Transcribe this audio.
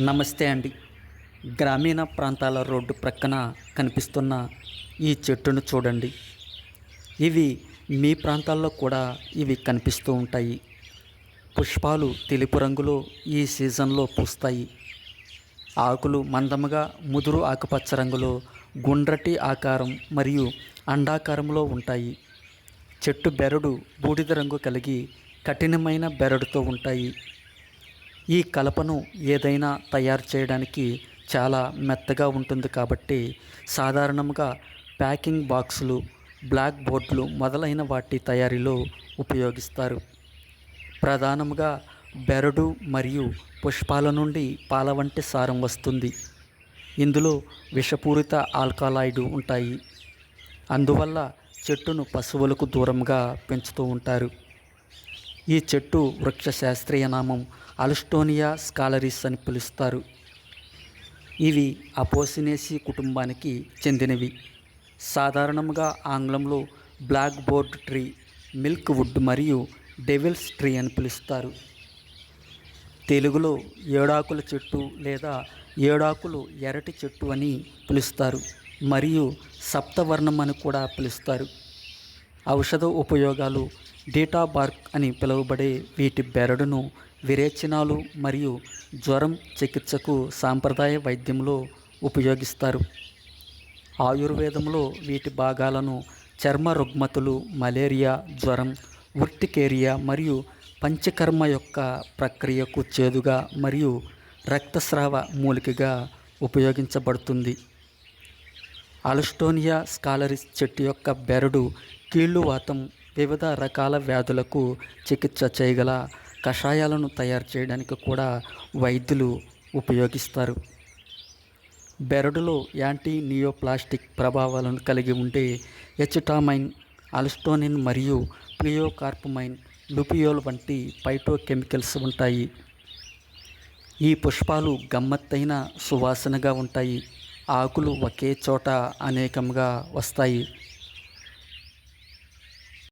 నమస్తే అండి. గ్రామీణ ప్రాంతాల రోడ్డు ప్రక్కన కనిపిస్తున్న ఈ చెట్టును చూడండి. ఇవి మీ ప్రాంతాల్లో కూడా ఇవి కనిపిస్తూ ఉంటాయి. పుష్పాలు తెలుపు రంగులో ఈ సీజన్లో పూస్తాయి. ఆకులు మందముగా ముదురు ఆకుపచ్చ రంగులో గుండ్రటి ఆకారం మరియు అండాకారంలో ఉంటాయి. చెట్టు బెరడు బూడిద రంగు కలిగి కఠినమైన బెరడుతో ఉంటాయి. ఈ కలపను ఏదైనా తయారు చేయడానికి చాలా మెత్తగా ఉంటుంది కాబట్టి సాధారణంగా ప్యాకింగ్ బాక్సులు బ్లాక్ బోర్డులు మొదలైన వాటి తయారీలో ఉపయోగిస్తారు. ప్రధానంగా బెరడు మరియు పుష్పాల నుండి పాల వంటి సారం వస్తుంది. ఇందులో విషపూరిత ఆల్కలాయిడ్ ఉంటాయి. అందువల్ల చెట్టును పశువులకు దూరంగా పెంచుతూ ఉంటారు. ఈ చెట్టు వృక్ష శాస్త్రీయ నామం అలస్టోనియా స్కాలరీస్ అని పిలుస్తారు. ఇవి అపోసినేసి కుటుంబానికి చెందినవి. సాధారణంగా ఆంగ్లంలో black board tree milk wood మరియు డెవిల్స్ ట్రీ అని పిలుస్తారు. తెలుగులో ఏడాకుల చెట్టు లేదా ఏడాకులు ఎరటి చెట్టు అని పిలుస్తారు మరియు సప్తవర్ణం అని కూడా పిలుస్తారు. ఔషధ ఉపయోగాలు డేటా బార్క్ అని పిలువబడే వీటి బెరడును విరేచనాలు మరియు జ్వరం చికిత్సకు సాంప్రదాయ వైద్యంలో ఉపయోగిస్తారు. ఆయుర్వేదంలో వీటి భాగాలను చర్మ రుగ్మతులు మలేరియా జ్వరం ఉర్టికేరియా మరియు పంచకర్మ యొక్క ప్రక్రియకు చేదుగా మరియు రక్తస్రావ మూలికగా ఉపయోగించబడుతుంది. అలస్టోనియా స్కాలరిస్ చెట్టు యొక్క బెరడు కీళ్ళు వాతం వివిధ రకాల వ్యాధులకు చికిత్స చేయగల కషాయాలను తయారు చేయడానికి కూడా వైద్యులు ఉపయోగిస్తారు. బెరడులో యాంటీ నియోప్లాస్టిక్ ప్రభావాలను కలిగి ఉండే ఎచిటామైన్ అల్స్టోనిన్ మరియు ప్లియోకార్పమైన్ లుపియోల్ వంటి పైటోకెమికల్స్ ఉంటాయి. ఈ పుష్పాలు గమ్మత్తైన సువాసనగా ఉంటాయి. ఆకులు ఒకే చోట అనేకంగా వస్తాయి.